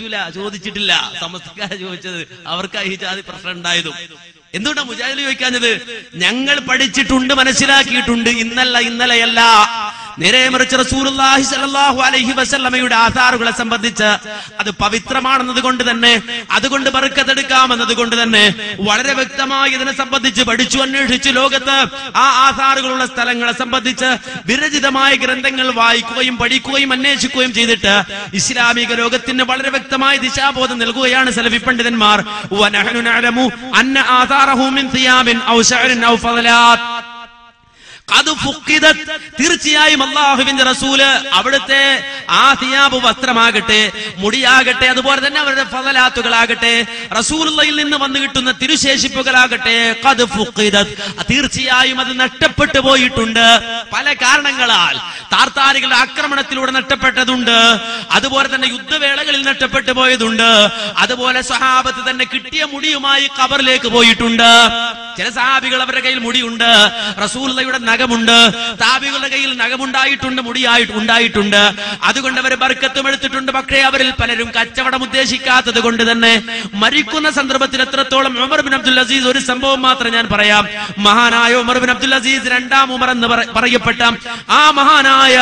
പറ്റൂല ചോദിച്ചിട്ടില്ല. സമസ്തക്കാരെ ചോദിച്ചത് അവർക്ക് ഈ ജാതി പ്രശ്നം ഉണ്ടായതും. എന്തുകൊണ്ടാ മുജാഹിദ് ചോദിക്കാഞ്ഞത്? ഞങ്ങൾ പഠിച്ചിട്ടുണ്ട് മനസ്സിലാക്കിയിട്ടുണ്ട്. ഇന്നല്ല ഇന്നലെയല്ല. നേരെ മറിച്ച് റസൂലുള്ളാഹി സ്വല്ലല്ലാഹു അലൈഹി വസല്ലമയുടെ ആധാറുകളെ സംബന്ധിച്ച് അത് പവിത്രമാണെന്നത് കൊണ്ട് തന്നെ അതുകൊണ്ട് ബർക്കത്തെടുക്കാമെന്നത് കൊണ്ട് തന്നെ വളരെ വ്യക്തമായി ഇതിനെ സംബന്ധിച്ച് പഠിച്ചു അന്വേഷിച്ച് ലോകത്ത് ആ ആധാറുകളുള്ള സ്ഥലങ്ങളെ സംബന്ധിച്ച് വിരചിതമായ ഗ്രന്ഥങ്ങൾ വായിക്കുകയും പഠിക്കുകയും അന്വേഷിക്കുകയും ചെയ്തിട്ട് ഇസ്ലാമിക ലോകത്തിന് വളരെ വ്യക്തമായ ദിശാബോധം നൽകുകയാണ് സലഫി പണ്ഡിതന്മാർ. അന്ന ആധാറഹു മിൻ സിയാബിൻ ഔ ഔ ഫളലാത്ത് തീർച്ചയായും അള്ളാഹുവിന്റെ റസൂൽ അവിടുത്തെ ആ തിയാബ് വസ്ത്രമാകട്ടെ മുടിയാകട്ടെ അതുപോലെ തന്നെ അവരുടെ ഫലലാത്തുകളാകട്ടെ റസൂലുള്ളയിൽ നിന്ന് വന്നു കിട്ടുന്ന തിരുശേഷിപ്പുകളാകട്ടെ തീർച്ചയായും അത് നഷ്ടപ്പെട്ടു പോയിട്ടുണ്ട്. പല കാരണങ്ങളാൽ താർത്താരികളുടെ ആക്രമണത്തിലൂടെ നഷ്ടപ്പെട്ടതുണ്ട്. അതുപോലെ തന്നെ യുദ്ധവേളകളിൽ നഷ്ടപ്പെട്ടു പോയതുണ്ട്. അതുപോലെ സഹാബത്ത് തന്നെ കിട്ടിയ മുടിയുമായി കബറിലേക്ക് പോയിട്ടുണ്ട്. ചില സഹാബികൾ അവരുടെ കയ്യിൽ മുടിയുണ്ട്. റസൂലുള്ളയുടെ നഖമുണ്ട് താബികളുടെ കയ്യിൽ നഖമുണ്ടായിട്ടുണ്ട് മുടിയായിട്ട് ഉണ്ടായിട്ടുണ്ട്. അതുകൊണ്ട് അവർ ബർക്കത്തും എടുത്തിട്ടുണ്ട്. പക്ഷേ അവരിൽ പലരും കച്ചവടം ഉദ്ദേശിക്കാത്തത് കൊണ്ട് തന്നെ മരിക്കുന്ന സന്ദർഭത്തിൽ എത്രത്തോളം ഉമർ ബിൻ അബ്ദുൽ അസീസ് ഒരു സംഭവം മാത്രം ഞാൻ പറയാം. മഹാനായ ഉമർ ബിൻ അബ്ദുൽ അസീസ് രണ്ടാം ഉമർ എന്ന് പറ- പറയപ്പെട്ട ആ മഹാനായ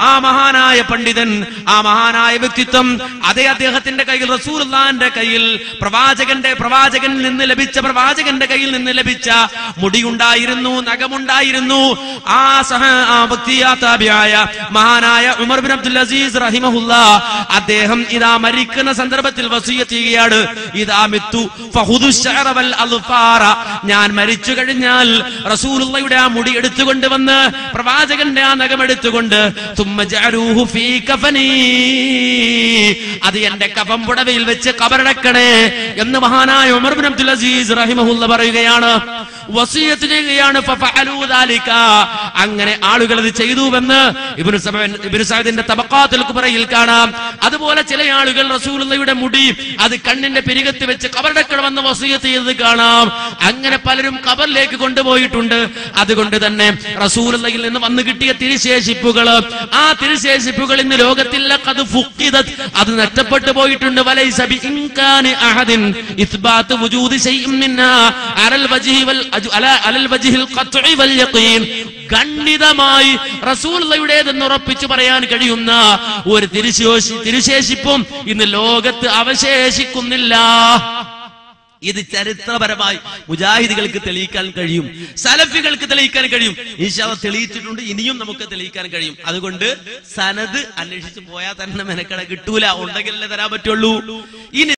ആ മഹാനായ പണ്ഡിതൻ ആ മഹാനായ വ്യക്തിത്വം അതേ അദ്ദേഹത്തിന്റെ കയ്യിൽ റസൂലുള്ളാന്റെ കയ്യിൽ പ്രവാചകന്റെ പ്രവാചകനിൽ നിന്ന് ലഭിച്ച പ്രവാചകന്റെ കയ്യിൽ നിന്ന് ലഭിച്ച മുടിയുണ്ടായിരുന്നു നഖമുണ്ടായിരുന്നു. ആ സഹ ആ മഹാനായ ഉമർ ബിൻ അബ്ദുൽ അസീസ് റഹിമഹുല്ല അദ്ദേഹം ഇതാ മരിക്കുന്ന സന്ദർഭത്തിൽ വസീയത്ത് ചെയ്യുകയാണ് ഇതാ മിത്തു ഞാൻ മരിച്ചു കഴിഞ്ഞാൽ റസൂലുള്ളയുടെ ആ മുടി എടുത്തുകൊണ്ട് വന്ന് പ്രവാചകന്റെ ആ നഖം എടുത്തുകൊണ്ട് അത് എന്റെ കഫം പുടവയിൽ വെച്ച് കബറടക്കണേ എന്ന് മഹാനായ ഉമർ ബിൻ അബ്ദുൽ അസീസ് റഹിമഹുല്ല പറയുകയാണ്. വസീയത്ത് ചെയ്യുകയാണ് അങ്ങനെ ആളുകൾ അത് ചെയ്തുവെന്ന് ഇബ്നു സഅദിന്റെ തബഖാത്തുൽ കുബറയിൽ കാണാം. അതുപോലെ ചില ആളുകൾ റസൂലുള്ളയുടെ മുടി അത് കണ്ണിന്റെ പിരികത്ത് വെച്ച് കബറടക്കണമെന്ന് വസീയത്ത് ചെയ്തത് കാണാം. അങ്ങനെ പലരും കബറിലേക്ക് കൊണ്ടുപോയിട്ടുണ്ട്. അതുകൊണ്ട് തന്നെ റസൂലുള്ളയിൽ നിന്ന് വന്നു കിട്ടിയ തിരുശേഷിപ്പുകൾ ആ തിരുശേഷിപ്പുകൾ ഇന്ന് ലോകത്തില്ല അത് അത് നഷ്ടപ്പെട്ടു പോയിട്ടുണ്ട്. വലൈസ ബി ഇൻകാൻ അഹദിൻ. ഇസ്ബാത്ത് വുജൂദി ശൈഇൻ മിന്നാ. അലൽ വജ്ഹി ഖണ്ഡിതമായി റസൂള്ളയുടേതെന്ന് ഉറപ്പിച്ചു പറയാൻ കഴിയുന്ന ഒരു തിരുശേഷി തിരുശേഷിപ്പും ഇന്ന് ലോകത്ത് അവശേഷിക്കുന്നില്ല. ഇത് ചരിത്രപരമായി മുജാഹിദികൾക്ക് തെളിയിക്കാൻ കഴിയും സലഫികൾക്ക് തെളിയിക്കാൻ കഴിയും. ഈശാവ തെളിയിച്ചിട്ടുണ്ട് ഇനിയും നമുക്ക് തെളിയിക്കാൻ കഴിയും. അതുകൊണ്ട് സനത് അന്വേഷിച്ച് പോയാൽ തന്നെ മെനക്കട കിട്ടൂല. ഉണ്ടെങ്കിലല്ലേ തരാൻ പറ്റുള്ളൂ. ഇനി